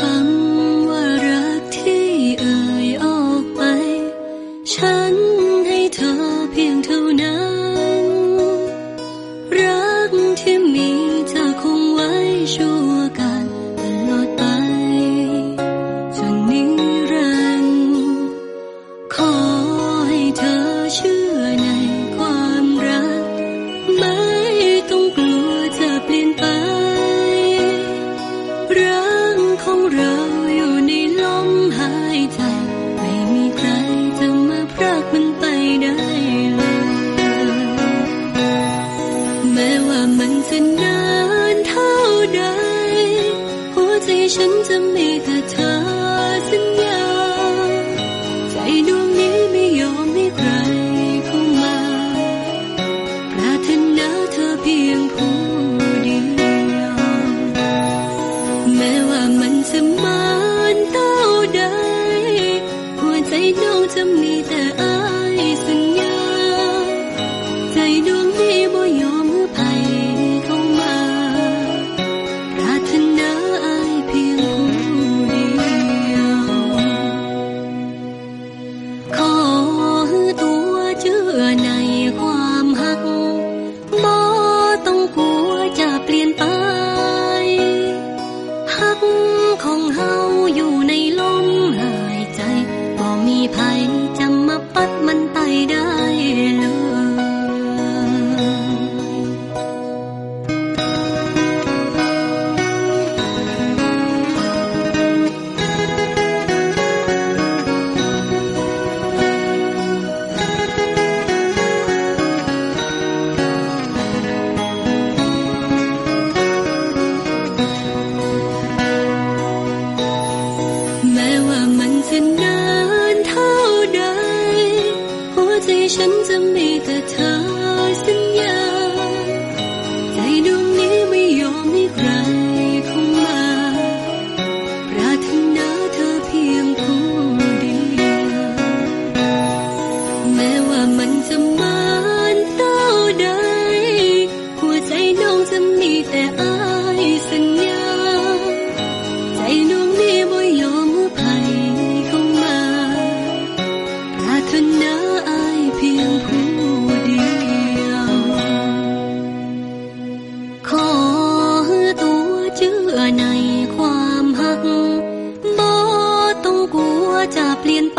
ครั้ง ฉันจะมีแต่เธอสัญญา ใจดวงนี้ไม่ยอมให้ใครเข้ามา ปราถนาเธอเพียงผู้เดียว แม้ว่ามันจะมานเท่าใดหัวใจน้องจะมีแต่อา ฉันจะมีแต่เธอสัญญา ใจดวงนี้ไม่ยอมให้ใครเข้ามา ปรารถนาเธอเพียงผู้เดียว แม้ว่ามันจะ จะเปลี่ยนไป